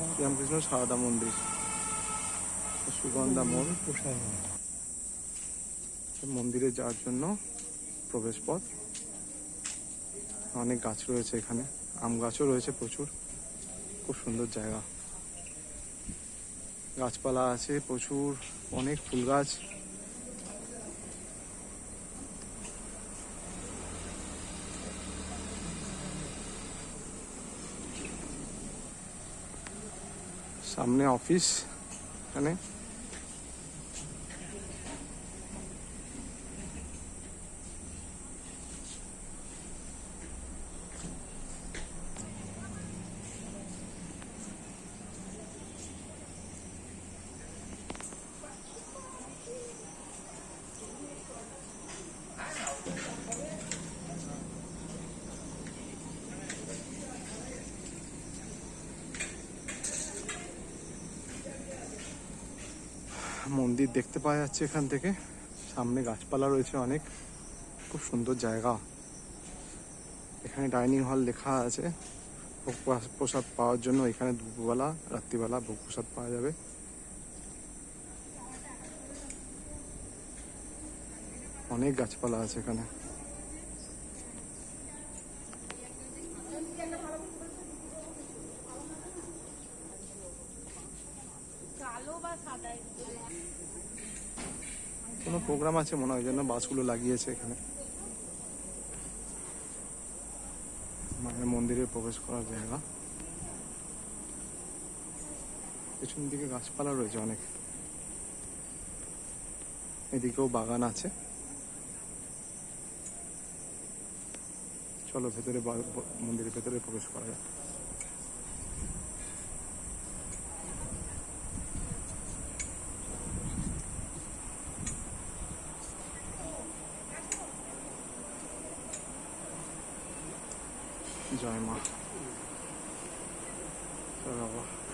শ্রীরামকৃষ্ণ সারদা মন্দির, সুগন্ধা মোড় মন্দিরে যাওয়ার জন্য প্রবেশ পথ অনেক গাছ রয়েছে এখানে, আম গাছও রয়েছে প্রচুর। খুব সুন্দর জায়গা। গাছপালা আছে প্রচুর, অনেক ফুল গাছ। সামনে অফিস এখানে। মন্দির দেখতে পাওয়া যাচ্ছে এখান থেকে। সামনে গাছপালা রয়েছে অনেক। খুব সুন্দর জায়গা। এখানে ডাইনিং হল লেখা আছে। ভোগ প্রসা- প্রসাদ পাওয়ার জন্য এখানে দুপুরবেলা, রাত্রিবেলা ভোগ প্রসাদ পাওয়া যাবে। অনেক গাছপালা আছে এখানে। কোনো প্রোগ্রাম আছে মনে হয় জন্য বাসগুলো লাগিয়েছে এখানে। মায়ের মন্দিরে প্রবেশ করার জায়গা। পেছন দিকে গাছপালা রয়েছে অনেক। এদিকেও বাগান আছে। চলো ভেতরে মন্দিরের ভেতরে প্রবেশ করা যাক। Cayma. Şöyle bak.